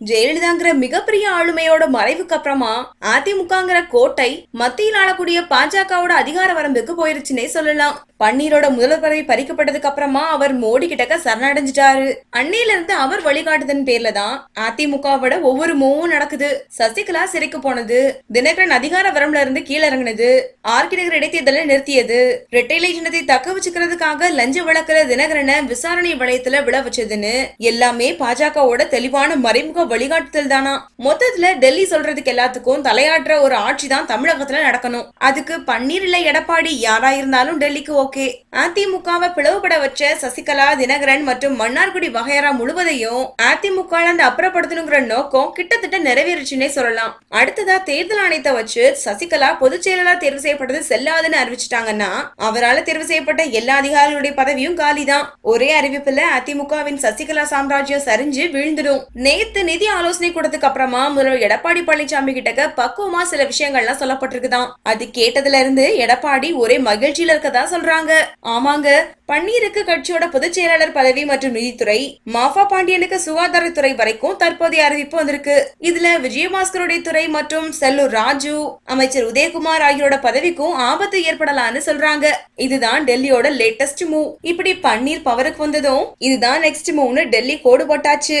ஜெயலலிதாங்கிற மிகப்பெரிய ஆளுமையோட மறைவுக்கு அப்புறமா அதிமுகங்கிற கோட்டை மத்தியில் ஆளக்கூடிய பாஜகவோட அதிகார வரம்புக்கு போயிருச்சுன்னே சொல்லலாம். பன்னீரோட முதல்வர் பதவி பறிக்கப்பட்டதுக்கு அப்புறமா அவர் மோடி கிட்டக்க சரணடைஞ்சிட்டாரு. அன்னையில இருந்து அவர் வழிகாட்டுதன் பேர்ல தான் அதிமுகவோட ஒவ்வொரு மூவும் நடக்குது. சசிகலா சிறைக்கு போனது தினகரன் அதிகார வரம்புல இருந்து கீழே இறங்குனது ஆர்கே நகர் இடைத்தேர்தலை நிறுத்தியது ரெட்டைலை சின்னத்தை தக்க வச்சுக்கிறதுக்காக லஞ்ச வழக்குல தினகரனை விசாரணை வளையத்துல விழ வச்சதுன்னு எல்லாமே பாஜகவோட தெளிவான மறைமுக வழிகாட்டுதல் தானா மொத்தத்துல டெல்லி சொல்றதுக்கு எல்லாத்துக்கும் தலையாடுற ஒரு ஆட்சி தான் தமிழகத்துல நடக்கணும். அதுக்கு பன்னீர் இல்ல எடப்பாடி யாரா இருந்தாலும் டெல்லிக்கு ஓகே. அதிமுகவை பிளவுபட வச்ச சசிகலா தினகரன் மற்றும் மன்னார்குடி வகையரா முழுவதையும் அதிமுக அந்த அப்புறப்படுத்தணுங்கிற நோக்கம் கிட்டத்தட்ட நிறைவேறுச்சுன்னே சொல்லலாம். அடுத்ததா தேர்தல் ஆணையத்தை வச்சு சசிகலா பொதுச் செயலாளர் தேர்வு செய்யப்பட்டது செல்லாதுன்னு அறிவிச்சிட்டாங்கன்னா அவரால் தேர்வு செய்யப்பட்ட எல்லா அதிகாரிகளுடைய பதவியும் காலிதான். ஒரே அறிவிப்புல அதிமுகவின் சசிகலா சாம்ராஜ்யம் சரிஞ்சு வீழ்ந்துடும். நேத்து நிதி ஆலோசனை கொடுத்ததுக்கு அப்புறமா முதல்வர் எடப்பாடி பழனிசாமி கிட்ட பக்குவமா சில விஷயங்கள்லாம் சொல்லப்பட்டிருக்குதான் அது கேட்டதுல இருந்து எடப்பாடி ஒரே மகிழ்ச்சியில இருக்கதா சொல்றாங்க. ஆமாங்க பன்னீருக்கு கட்சியோட பொதுச் செயலாளர் பதவி மற்றும் நிதித்துறை மாஃபா பாண்டியனுக்கு சுகாதாரத்துறை வரைக்கும் தற்போதைய அறிவிப்பு வந்திருக்கு. இதுல விஜயபாஸ்கருடைய துறை மற்றும் செல்லூர் ராஜு அமைச்சர் உதயகுமார் ஆகியோரோட பதவிக்கும் ஆபத்து ஏற்படலாம்னு சொல்றாங்க. இதுதான் டெல்லியோட லேட்டஸ்ட் மூவ். இப்படி பன்னீர் பவருக்கு வந்ததும் இதுதான் நெக்ஸ்ட் மூவ்னு டெல்லி கோடு போட்டாச்சு.